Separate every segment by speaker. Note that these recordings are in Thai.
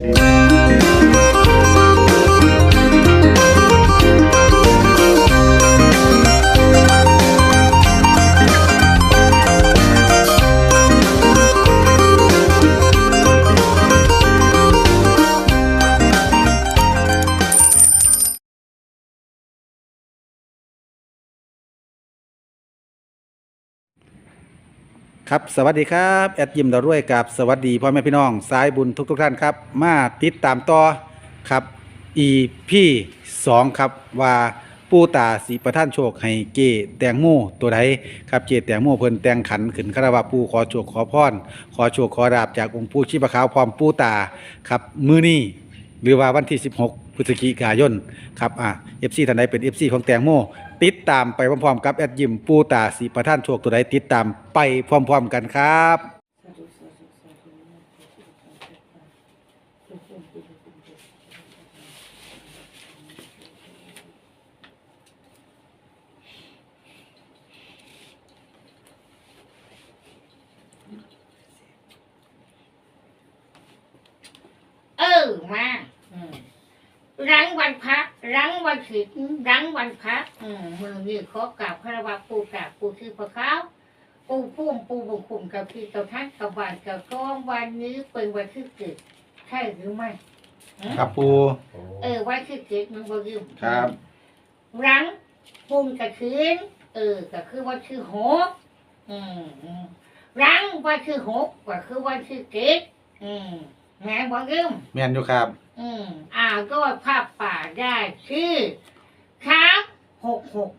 Speaker 1: Música ครับสวัสดีครับแอดยิมดาวรุ่ยกับสวัสดีพ่อแม่พี่น้องสายบุญทุกทุกๆท่านครับ มาติดตามต่อครับอีพีสองครับว่าปูตาสีประท่านโชคให้เกแตงโมตัวใดครับเกแตงโมเพิ่นแตงขันขึ้นคารวะปูขอโชคขอพรขอโชคขอราบจากองค์ปู่ชีพขาวพร้อมปูตาครับมือนี้หรือว่าวันที่ 16พฤศจิกายนครับอะ FC ท่านใดเป็น FC ของแตงโม ติดตามไปพร้อมๆกับแอดยิมปูตาสีประท่านโชคตัวใดติดตามไปพร้อมๆกันครับ
Speaker 2: เออมาอืมรังวันพระ รังวันศิลรังวันพระอืมมือนี่ขอกราบพระวาปูกราบปูชื่อพระเขาปูพุ่มปูบุญคุมกับพี่กับท่านกับวันกับก้องวันนี้เป็นวันที่เกิดใช่หรือไม่อืม
Speaker 1: ครับปู
Speaker 2: เออวันที่เกิดมันบ่ยืม
Speaker 1: ครับ
Speaker 2: รังปุ่มกระคืนเออก็คือวันที่หกอืมอืมรังวันที่หกก็คือวันที่เกิดอืมแม่บ่ยืม
Speaker 1: แม่นอยู่ครับ
Speaker 2: อืมอ่าก็ภาพป่าได้ชื่อช้างหกหก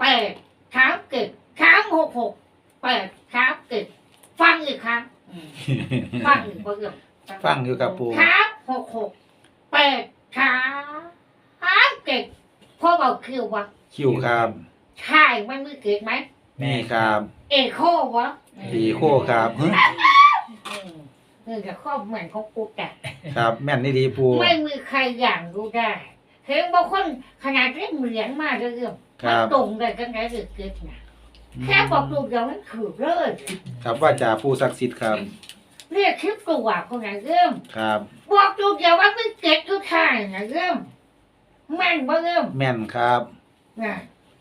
Speaker 2: แปดช้างเกิดช้างหกหกแปดช้างเกิดฟังอีกครั้งอืมฟังอีกบ่เอื้อม
Speaker 1: ฟังอยู่ครับปู
Speaker 2: ช้างหกหกแปดช้างเกิดพ่อบอกคือวะ
Speaker 1: คิวครับ
Speaker 2: ใช่มันไม่เกิดไหม
Speaker 1: นี่ครับ
Speaker 2: เอโควะ
Speaker 1: อีโคครับ
Speaker 2: อืมเออจะข้อเหมือนของกูแต่
Speaker 1: ครับ แม่นนี่ดีปู
Speaker 2: ไม่มีใครอย่างรู้ได้เห็นบางคนขนาดเล่นเหรียญมากเลยเรื่อง
Speaker 1: ค
Speaker 2: มัน
Speaker 1: รับ
Speaker 2: ตรงเลยกันไงเรื่องเกิดนะแค่บอกตัวเดียวมันถือเลย
Speaker 1: ครับว่าจ่าปูศักดิ์สิทธิ์ครับ
Speaker 2: เรียกคลิปตัวคนไหนเรื่อง
Speaker 1: ครับ
Speaker 2: บอกตัวเดียวว่าไม่เกิดทุกทางนะเรื่องแม่นบ่เรื่อง
Speaker 1: แม่นครับ
Speaker 2: นะ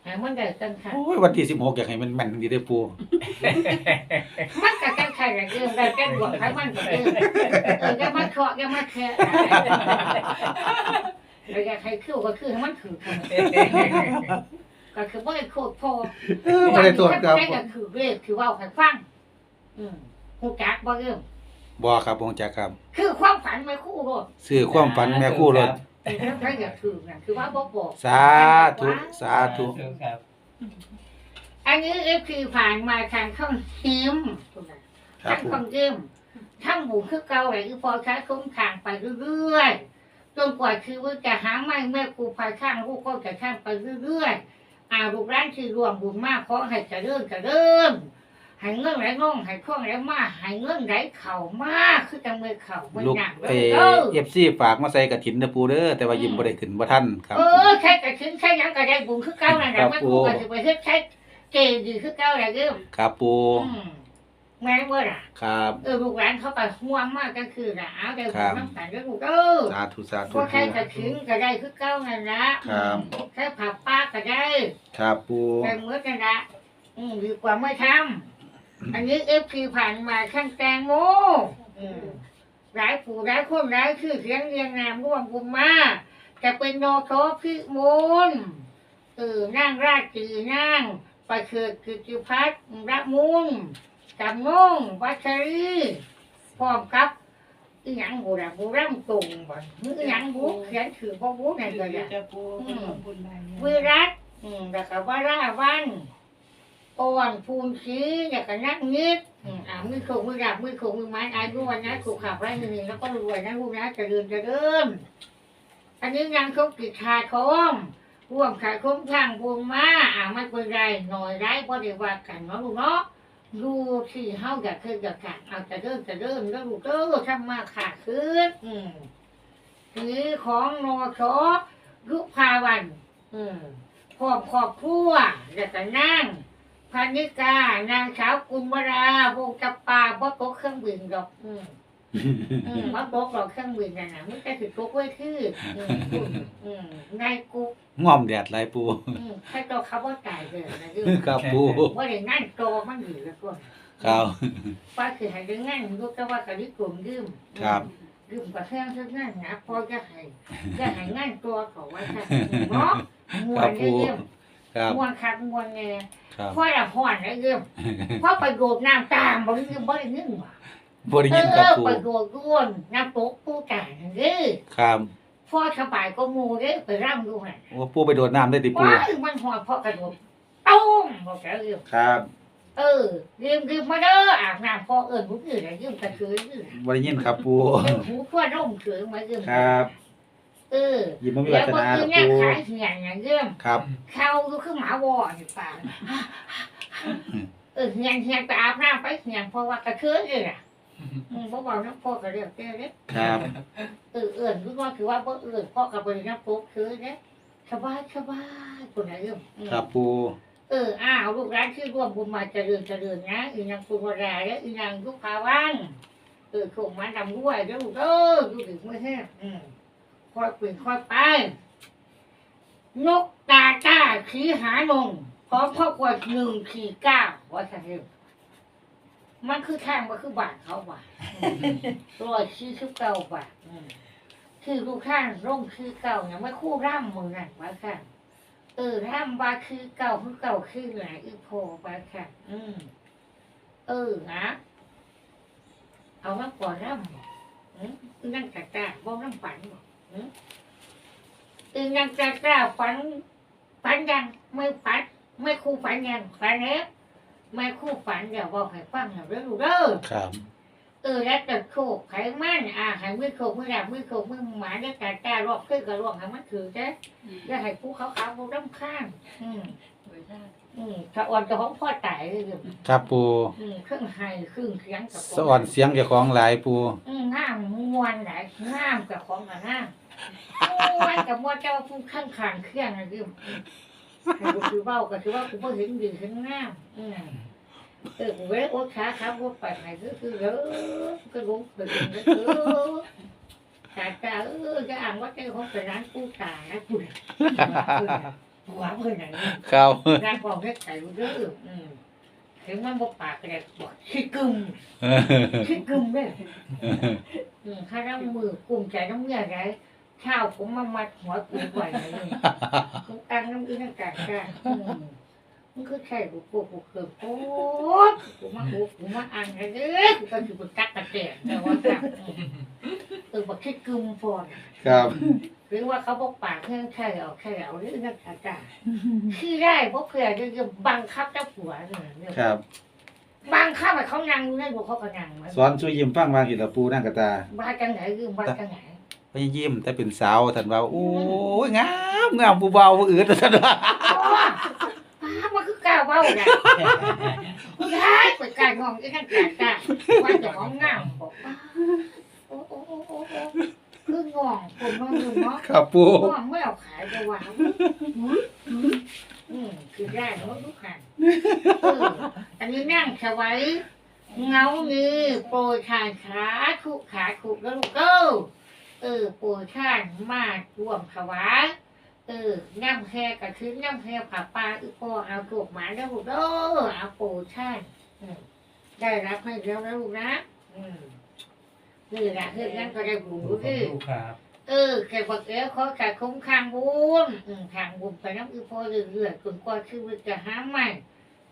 Speaker 2: ให้มันได้กันค่ะ
Speaker 1: โอ้ยวันที่16อยากให้มันแม่นดีเด้อปู
Speaker 2: มันกับกันค่ะอย่างเรื่องได้แค่ดวงให้มันกับเรื่องเออแกมาเคาะแกมาแคะแล้วอยากให้คิ้วก็คือให้มันถือกันก็คือว่าไอ้โคตรพอ
Speaker 1: เออบ่ได้โทษครับ
Speaker 2: แม่ก็คือเรียกคือเว่าให้ฟัง อืมหูจักบ่เรื่อง
Speaker 1: บ่ครับบ่จักครับ
Speaker 2: คือความฝันไม่คู่รถ
Speaker 1: ซื้อความฝันแม่คู่รถ
Speaker 2: เออถ้าอยากถือนะคือว่าบ่บอก
Speaker 1: สาธุสาธุ
Speaker 3: ครับ
Speaker 2: อันนี้เอฟคือผ่านมาทางช่องฮิม
Speaker 1: ครั
Speaker 2: ทา
Speaker 1: บ
Speaker 2: ง
Speaker 1: ปู
Speaker 2: ช่องฮิมทั้งหมู่คือเก่าแหละคือพอใช้คุ้มทางไปเรื่อยๆจนกว่าชีวิตจะหาไม่แม่ครูพายข้างลูกก็จะข้างไปเรื่อยๆอาลูกร้านที่รวมบุญมากขอให้เจะเริ่มจะเริ่ม ให้เงื่อนไหลน่องให้ข้องไหลมาให้เงื่อนไหลเข่ามากคือจังมือเข่าไม่
Speaker 1: ลูก
Speaker 2: หนักเล
Speaker 1: เอย
Speaker 2: เออ
Speaker 1: ฟซีฝากมาใส่กระถินเด้อปูเด้อแต่ว่ายิ้มบ่ได้ขึ้นบ่ทันครับ
Speaker 2: เออใช้กระชิ้นใช้หยังกระได้บุญคือเก้านั่นแห
Speaker 1: ครั
Speaker 2: ละ
Speaker 1: บ
Speaker 2: ไม่
Speaker 1: ปู่
Speaker 2: กูก็จะไปเฮ็ดใช้เกดีคือเก้าแหละเด้อ
Speaker 1: ครับปู
Speaker 2: อืมแม่นเว้ยล่ะ
Speaker 1: ครับ
Speaker 2: เออลูกหลานเขาก็ห่วงมากก็คือน่ะเอาแต่
Speaker 1: ครั
Speaker 2: บุญ
Speaker 1: บ
Speaker 2: น้ำตาลก็ลูกเออ
Speaker 1: สาธุสาธุ
Speaker 2: พวกใครกระชิ้นก็ได้คือเก้านั่นละ
Speaker 1: ครับ
Speaker 2: ใช้ผับป้าก็ได้
Speaker 1: ครับปู
Speaker 2: แต่เมื่อกันละอืมดีกว่าไม่ทำ อันนี้เอฟซีผ่านมาข้างแตงโมอืมหลายผู้หลายคนหลายชื่อเสียงเรียงนามร่วมกันมาจะเป็นโนโทพิมลเออนั่งราชจีนั่งประเชิดกิจิพัฒน์ระมุนจำนงวัชรีพร้อมกับอีหยังบูระบูร่ำตรงบ่อีหยังบูเขียนถือพ่อบูในนเลยอะ
Speaker 3: จะปูเป็นของบุญได้
Speaker 2: วิรัตอืมแล้วก็ว่าราวัน อ่อนภูนชีแล้วก็นักนิดอืมอ่ามือโขงมือดาบมือโขงมือไม้อายุวันนะถูกขับไล่หนึ่งแล้วก็รวยนะลูกนะจะเดินจะเดินอันนี้ยังเขากิจชาทองร่วมขายคุ้มทางบุญมาอ่าไม่เป็นไรหน่อยได้เพระเดี๋ยวว่ากันเนาะลูกเนาะดูที่เฮาอยากเคยอยากขาดเอาจะเดินจะเดินแล้วลูกเด้อทำมาขาดขึ้นอืมทีนี้ของนอชอยุพาวัน อืมครอบครอบครัวแล้วก็นั่ง พันิกานางสาวกุลวราวงจับปาบ่ตกเครื่องบินดอก อืมอืมว่าบอกเราเครื่องบินน่ะนะมันจะถือกุ๊กไว้คืออืมอืมนายกุ๊ก
Speaker 1: ง่อมแดดหลายปู
Speaker 2: อืมให้ตัวเขาว่าตายเลยนะยืม
Speaker 1: ครับปู
Speaker 2: ว่าได้นั่นโตมันอยู่แล้วก็
Speaker 1: ครับ
Speaker 2: ว่าคือให้ได้งั้นลูกก็ว่ากะลิกลมยืม
Speaker 1: ครับ
Speaker 2: ยืมกับเครื่องเครื่องงั้นนะพอจะให้จะให้งั้นตัวเขาไว้ค่ะเนาะมว
Speaker 1: ครั
Speaker 2: น
Speaker 1: บ
Speaker 2: เยี่ยม
Speaker 1: ครับ
Speaker 2: มวนคักมวนแน่
Speaker 1: ครับ
Speaker 2: พ่อละห่อนนะเยี่ยมพ่อไปโดดน้ำตามบ่ได้ยืมบ่ได้เงินว่ะ
Speaker 1: บ่ได้
Speaker 2: เอ
Speaker 1: ยินครับ
Speaker 2: อ
Speaker 1: ปู
Speaker 2: ไปโดดด้วนน้ำตกปูจ่ายเด้อ
Speaker 1: ครับ
Speaker 2: พ่อสบายก็มูเด้อไปร่ำดูน่ะ
Speaker 1: โอ้ปูไปโดดน้ำได้ติปู
Speaker 2: ว้ายมันหอดพ่อกระโดดตุ้มบอกแกเยี่ยม
Speaker 1: ครับ
Speaker 2: เออยืมยืมมาเด้ออาบน้ำพ่อเอิญผู้อื่นนะยืมกระเชือยืม
Speaker 1: บ่ได้ยินครับปู
Speaker 2: ยืมหูขั้วร่มเชือมายืม
Speaker 1: ครับ
Speaker 2: เออ
Speaker 1: ยิ้มบ่มี
Speaker 2: แล้ว
Speaker 1: วาส
Speaker 2: ก็
Speaker 1: นา
Speaker 2: คื
Speaker 1: ค
Speaker 2: อ
Speaker 1: รับ
Speaker 2: เนี่ย
Speaker 1: ปู
Speaker 2: ขายเหียนนะยืม
Speaker 1: ครับ
Speaker 2: เข้าก็คือหมาวอนี่ป่าเออเหียนเหียนไปอาบน้ำไปเหียนเพราะว่ากระเชือยืมอะอืมบ่บอกน้ำพ่อก็เรียกเจ้าเด้
Speaker 1: ครับ
Speaker 2: เออเอื่นคือว่าคือว่าบ่เอื่นพ่อกับไปน้ำปุ๊บคือเด้สบายสบายคนไหนยืมอืม
Speaker 1: ครับปู
Speaker 2: เออ อ้าวลูกร้านชื่อร่วมบุญมาเจริญเจริญนะอีนางคุณวราและอีนางยุคาวันเออส่งมาดำด้วยเด้อลูกเด้อดูถึงเมื่อแห้งอืม ค่อยเปลี่ยนค่อยไปนกตาตาขีหานงพร้อมข้อควรหนึ่งขีเก้าว่าสันเดียวมันคือแท่งมันคือบาทเขาบาทร้อยชื่อคือเก้าบาทคือลูกข้างร่มคือเก่าเนี่ยไม่คู่ร่ำมือนั่นว่าข้างเออร่ำว่าคือเก่าคือเก่าคือไหนอีโพว่าค่ะอืมเออนะเอามาก่อนร่ำอืมนั่งกะกะบอกน้ำฝันบอก อืมอีนั่งกะกะฝันฝันยังไม่ฝันไม่คู่ฝันยังฝันแล้วไม่คู่ฝันอย่าบอกให้ฟังอย่าเรื่องเด้อ
Speaker 1: ครับ
Speaker 2: เออแล้วแต่โคกไขมันอ่าให้มือโคกมือดับมือโคกมือหมาแล้วกะกะรอบขึ้นกะรอบให้มันถือจ้ะอย่าให้ผู้เขาเขาผู้รำข้างอืมอืมถ้าอ่อนกับของพ่อตายเลยอยู่
Speaker 1: ครับปู
Speaker 2: อืมเครื่องไห้เครื่องเสียงกับ
Speaker 1: สะอ่อนเสียงเจ้าของหลายปู
Speaker 2: อืมน้ำมวนไหนน้ำกับของกับน้ำม วนกับมวนเจ้าผู้ข้างขางเครื่องนะอยู่แต่กูคือเบ้าก็คือว่ากูเพิ่งเห็นดีเห็นน้ำอืมเออกูเว้ยโอ๊ตขาครับโอ๊ตไปไหนก็คือเด้อก็รู้ไปเองก็คือตาตาเออจะอ่านว่าเจ้าของเป็นร้านกู้ตานะกูหัวเพื่อนไหน
Speaker 1: ครับ
Speaker 2: งานบอกให้ใส่เรื่องอืมถึงมันบอกปากก็ได้บอกขี้กึมขี้กึมเลยอืมถ้าน้ำมือกลุ่มใจน้ำเมื่อไร ข้าวผมมามัดหัวกูไว้เลยกูตังน้ำอีนั่งกาก้าอืมมันคือใช่กูกูกูเกิดโอ๊ตกูมากูกูมาอ่านกันเด้อกูก็คือกูตักกระเตะแต่ว่าค่ะอืมเออบอกขี้กึมฟอน
Speaker 1: ครับ
Speaker 2: หรือว่าเขาบอกปากแค่แค่เอาแค่เอาหรือนั่งกาก้าคือได้เพราะเผื่อจะจะบังคับเจ้าผัวเนี่ย
Speaker 1: ครับ
Speaker 2: บังคับให้เขานั่งอยู่ในหัวเขาก็นั่งไหม
Speaker 1: สอนช่วยยิ้มฟังวางอีกแล้วปูนั่งกระตา
Speaker 2: บ้าจังไหนยืมบ้าจังไหน
Speaker 1: ไปยิ้มแต่เป็นสาวท่านว่าโอ้ยงามงามผู้เบาผู้อื่นท่านว่า
Speaker 2: โอ้ป้ามันคือก้าวเบ้าไงผู้ชายไปกายงองไอ้นั่นกายกายว่าจะของงามบอกป้าโอ้โอ้โอ้โอ้โอ้คืององผมนอนอยู่เนาะ
Speaker 1: ครับปู
Speaker 2: งองไม่เอาขายจะวางอืมคือได้เนาะทุกขันเอออันนี้นั่งสไว้เงามือโปรยทานขาคุขาคุแล้วลูกเก้า เออปู่ท่านมาร่วมถวายเออน้ำแค่กระชื้นน้ำแค่ผ่าปลาอีพ่อเอาถูกหมาแล้วลูกเด้อเอาปู่ท่านอืมได้รับให้แล้วนะลูกนะอืมนี่แหละคือนั้นก็ได้บุญรู้ดิ
Speaker 3: ครับ
Speaker 2: เออแกบอกแล้วขอขาดคุ้มข้างบุญอืมทางบุญไปน้ำอีพ่อเรื่อยๆจนกว่าชีวิตจะหาใหม่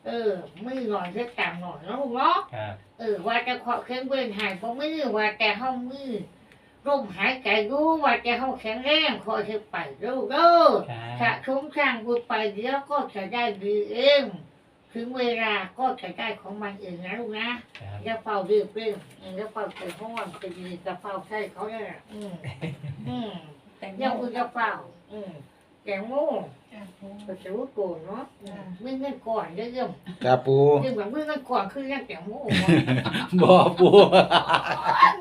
Speaker 2: เออมือหน่อยเล็กต่ำหน่อยแล้วลูกเนาะ
Speaker 3: ครับ
Speaker 2: เออว่าจะขอเครื่องเว้นหายเพราะมือว่าแต่ห้องมือ ร่มหายใจรู้ว่าจะห้องแข็งแรงคอยเธอไปเร็วเร็ว
Speaker 3: ครั
Speaker 2: ถ้า
Speaker 3: บ
Speaker 2: คุ้มข้างบุญไปเดี๋ยวก็จะได้ดีเองถึงเวลาก็จะได้ของมันเองนะลูกนะครับอย่าเฝ้าดื้อเร่งอืมอย่าเฝ้าใจห้อนไปดีกับเฝ้าใช่เขาเนี่ยนะอืมอืมอย่าอุ่นอย่าเฝ้า อืมแกงโม่ก็จะรู้โกนเนาะอืมไม่เงินก่อนเยอะ
Speaker 1: ครับปู
Speaker 2: ๆยิ่งแบบเมื่อเงินก่อนคือยังแกงโม่
Speaker 1: บ่ปู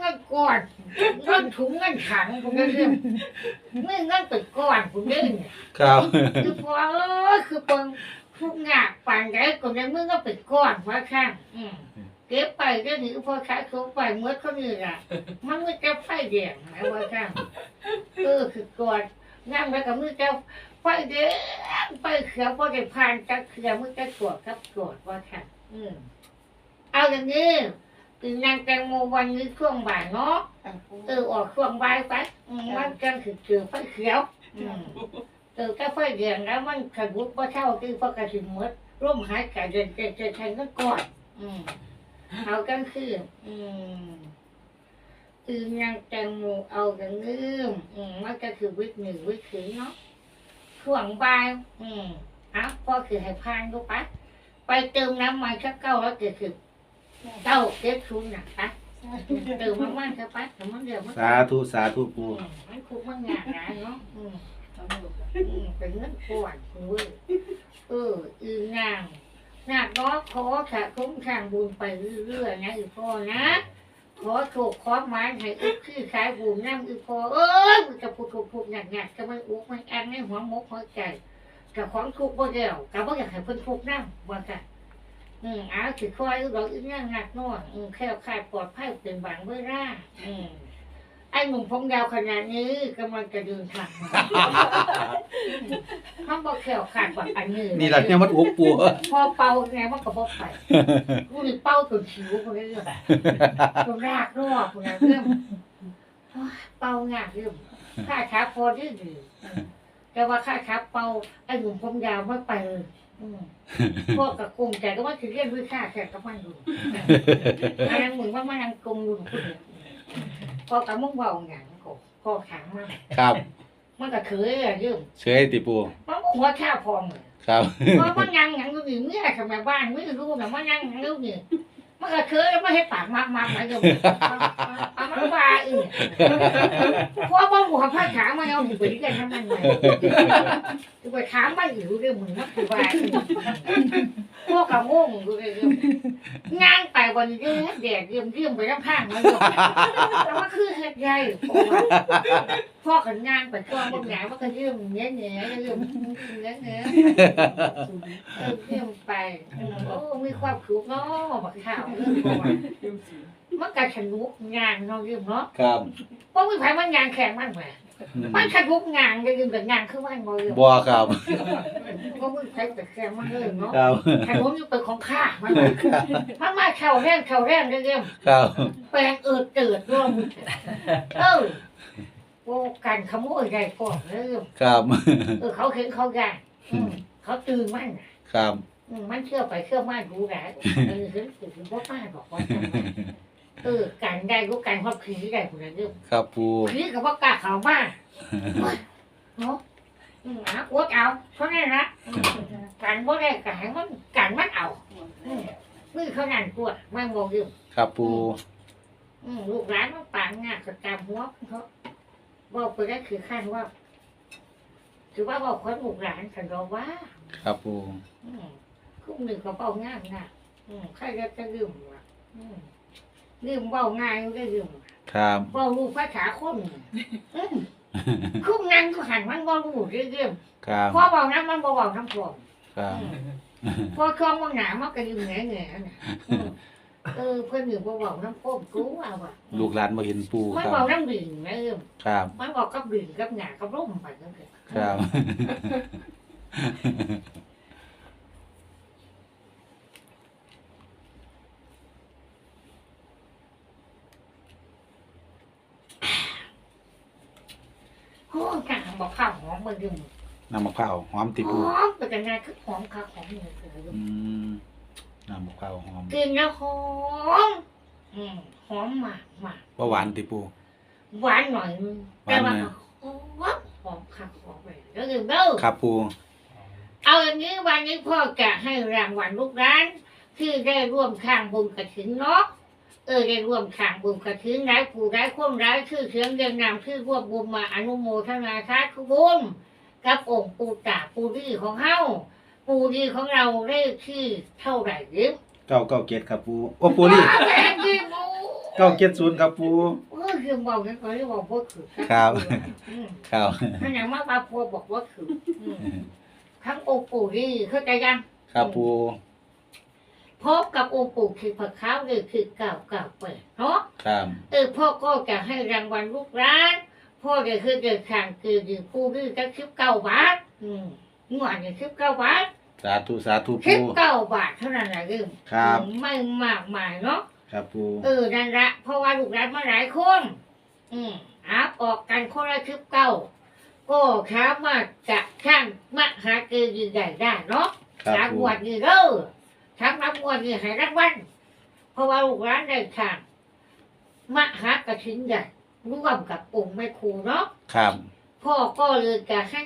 Speaker 2: เงินก่อนเงิ นถุงเงินถังผมเรื่องเมื่อเงินเป็นก่อนผมเรื่อง
Speaker 1: ครับ
Speaker 2: คือพอเออคือเปิงทุกงานปั่นได้ก็ได้เมื่อก็เป็นก่อนว่าข้างอืมเก็บไปก็หนีพอขายของไปเมื่อเขานี่ล่ะมันไม่จะไฟแดงนะว่าจ้าเออคือกอดนั่งแล้วก็มือจะไฟแดงไฟเขียวพอได้ผ่านจักเขียวมือจะกอดครับกอดว่าค่ะอืมเอาอย่างนี้คือ นางแตงโมวันนี้ช่วงบ่ายเนาะเออออกช่วงบ่ายไปอืมมันจังคือเจอไฟเขียวอืมเออถ้าไฟแดงแล้วมันขยุบว่าเท่าที่พอกระสิมมดร่มหายใจเดินเจเจใช้ก็กอดอืมเอากันคืออืมคือนางแตงโมเอาอย่างนี้อืมมันก็คือวิกหนึ่งวิกสีเนาะช่วงบ่ายอืมอะพ่อคือให้พานดูปะไปเติมน้ำมันสักเก้าแล้วเกิดคือ เก้าเก็บชุนน่ะปะเติมน้ำมันสักปะแต่มันเดี๋ยวมัน
Speaker 1: สาธุสาธุ
Speaker 2: อื
Speaker 1: ปู
Speaker 2: มมันคุกมันงานนะเนาะอืมอืมเป็นเงินปวดเว้ยเอออีนางนางน้อขอขะคุ้มทางบุญไปเรื่อยๆนะอีพ่อนะ ขอถูกขอหมายให้อึกคือขายบุญน้ำอึกพอเอ้ยมันจะพูดถูกพูดหนักหนักจะไม่อุกไม่อันไม่หัวมกหัวใจกับของทุกข์บ่เดียวกับบ่อยากให้เพิ่นทุกข์น้ำว่าค่ะ อืมอ้าวถือคอยเราอึกนั่งหนักนอนอืมแค่ขายปลอดภัยเป็นบางเวลาอืมไอ้หนุ่มผมยาวขนาดนี้กำลังจะเดินทางมาเขาบอกแขวขาดกว่าอันนี้
Speaker 1: นี่แหละเนี่ยมันอุกปู
Speaker 2: พอเป่าไงมันก็บอกไปกูนี่เป่าจนผิวคนนี้เลยจนรากรอบคนนั้นเรื่องโอ้ยเป่างากเรื่องค่าขาพอดีดีแต่ว่าค่าขาเป่าไอ้หนุ่มผมยาวไม่ไปเลยอืม พวกกับกลุ่มใจก็ว่าคือเรียนวิชาแข่กับมันอยู่อันนั้นมึงว่ามันยังกงอยู่คนเดียวพอกับมึงเบาอย่างก็พอขังมัน
Speaker 1: ครับ
Speaker 2: มันก็เคยอะเรื่อง
Speaker 1: เชยติปู
Speaker 2: มันหัวข้าพองเลย
Speaker 1: ครับ
Speaker 2: เพราะมันยังยังอยู่นี่เมื่อทำไมบ้านไม่รู้นะมันยังยังอยู่นี่ มันก็เคยแล้วมันให้ปากมากมากมาอยู่เอามันว่าอีกเพราะว่าหัวผ้าขาวมันเอาหนีไปด้วยกันทั้งนั้นเลยคือไปถามมันอยู่เรื่องมึงนะคือว่าพวกกับงงอยู่เลยงาน วันนี้แดดเยี่ยมเยี่ยมไปทั้งข้างมันอยู่แต่ว่าคือเฮ็ดใหญ่พ่อกันงานไปช่วงบางอย่างมันก็เยี่ยมเงี้ยเงี้ยเยี่ยมเงี้ยเงี้ยเยี่ยมไปโอ้มีความสุขเนาะบักข่าวเรื่องก่อนมันก็สนุกงานเนาะเยืมเนาะ
Speaker 1: ครับ
Speaker 2: เพราะมีไผมันงานแข่งมันแหม มันสนุกงานจะยืมแต่งานคือมันบ่ยืม
Speaker 1: บัวครับ
Speaker 2: เพราะมีไผแต่แข่งมันเลยเนาะ
Speaker 1: ครับ
Speaker 2: ขนมอยู่เป็นของข้ามันมันมาเข่าแรงเข่าแรงเรื่อง
Speaker 1: ครับ
Speaker 2: แปลงเอิดเกิดร่วมเออโอ้การขโมยได้ก่อนเรื่อง
Speaker 1: ครับ
Speaker 2: เออเขาเห็นเขาได้อืมเขาตื่นมัน
Speaker 1: ครับ
Speaker 2: อืมมันเชื่อไปเชื่อมาดูแลเออถึงถึงว่าป้าบอกว่าทำไม เออการได้รู้การความผีได้คนละเรื่อง
Speaker 1: ครับปู
Speaker 2: ผีกับว่ากล้าเขามากเนาะอืมอะอวดเอาเพราะนั่นนะอืมการว่าได้การมันการมันเอาอืมมือเขานั่นตัวมันโมยืม
Speaker 1: ครับปู
Speaker 2: อืมลูกหลานมันปางงานกระจำหัวเขาบอกไปได้คือขั้นว่าถือว่าบอกคนลูกหลานสันดอว่า
Speaker 1: ครับปู
Speaker 2: อืมคุ้มหนึ่งก็เบาง่ายนะอืมใครจะจะลืมวะ อืมลืมเบาง่ายก็ลืม
Speaker 1: ครับ
Speaker 2: เบารู้ภาษาคนอืมคุ้มนั่งก็หันมันเบารู้เรื่อง
Speaker 1: ครับ
Speaker 2: พอเบานั้นมันเบาเบาทั้งพวง
Speaker 1: ครับ
Speaker 2: พอคลองมันหนามันก็ยืมแง่แง่น่ะอืมเออเพื่อนอยู่เบาเบาน้ำพ่มกูเอาว่ะ
Speaker 1: ลูกหลานมาเห็นปู
Speaker 2: มัน
Speaker 1: ครับ
Speaker 2: เบาน้ำดิ่งนะเออ
Speaker 1: ครับ
Speaker 2: มันบอกกับดิ่งกับหนากับร่มไปนั่นเอง
Speaker 1: ครับ
Speaker 2: โอ้กางบอกข้าวหอมมาดื่ม
Speaker 1: น้ำมะพร้าวหอมติ
Speaker 2: ห
Speaker 1: ปู
Speaker 2: อมเป็นยังไงคือหอมค่ะหอมเลยคือ
Speaker 1: อืมน้ำมะพร้าวหอม
Speaker 2: กินแล้วหอมอืมหอมมากมาก
Speaker 1: ว่าหวานติปู
Speaker 2: หวานหน่อยนึง
Speaker 1: หวา
Speaker 2: แต่
Speaker 1: น
Speaker 2: ว่า
Speaker 1: หน่อย
Speaker 2: หอมหอมค่ะหอมเลยแล้วดื่มเด้อ
Speaker 1: ครับปู
Speaker 2: เอาอย่างนี้วันนี้พ่อจะให้รางวัลลูกร้านที่ได้ร่วมข้างบุญกระถินเนาะ เออได้ร่วมข้างบุญกระถินร้ายผู้ร้ายคนร้ายชื่อเสียงเรียงนามชื่อร่วมบุญมาอนุโมทนาสาธุบุญกับองค์ปู่ตาปู่ดีของเฮาปู่ดีของเราได้ที่เท่าไหร่เด้อ
Speaker 1: เก้าเก้าเจ็ดครับปูโอ้ปูนี่
Speaker 2: แม่ดีบู
Speaker 1: เก้าเจ็ดศูนย์ครับปู
Speaker 2: เออคือบอกกันก่อนที่บอกว่าคือ
Speaker 1: ครับ
Speaker 2: อืม
Speaker 1: ครับ
Speaker 2: ถ้าอย่างมากมาพัวบอกว่าคืออืมทั้งองค์ปู่ดีเข้าใจยัง
Speaker 1: ครับปู
Speaker 2: พบกับองค์ปู่คือพระเขาเลยคือเก่าเก่าเปิดเนาะ
Speaker 1: ครับ
Speaker 2: เออพ่อก็จะให้รางวัลลูกร้านพ่อจะคือเดินทางคือยืมปูดื้อจะคิบเก้าบาทอืมงวดเนี่ยคิบเก้าบาท
Speaker 1: สาธุสาธุ
Speaker 2: คิ
Speaker 1: ปู
Speaker 2: บเก้าบาทเท่านั้นแหละยืม
Speaker 1: ครับ
Speaker 2: ไม่มากมายเนาะ
Speaker 1: ครับปู
Speaker 2: เออนั่นละเพราะว่าลูกร้านมาหลายคน อืมอาบออกกันคนละคิบเก้าก็สามารถจะข้างมหาเกยืนใหญ่ได้เนาะ
Speaker 1: ครับ
Speaker 2: สาม
Speaker 1: ปู
Speaker 2: งวดนี่เด้อ สามรับงวดนี่ให้รางวัลเพราะว่าลูกร้านได้ทางมหากระชินใหญ่ร่วมกับองค์แม่ครูเนาะ
Speaker 1: ครับ
Speaker 2: พ่อก็เลยจะให้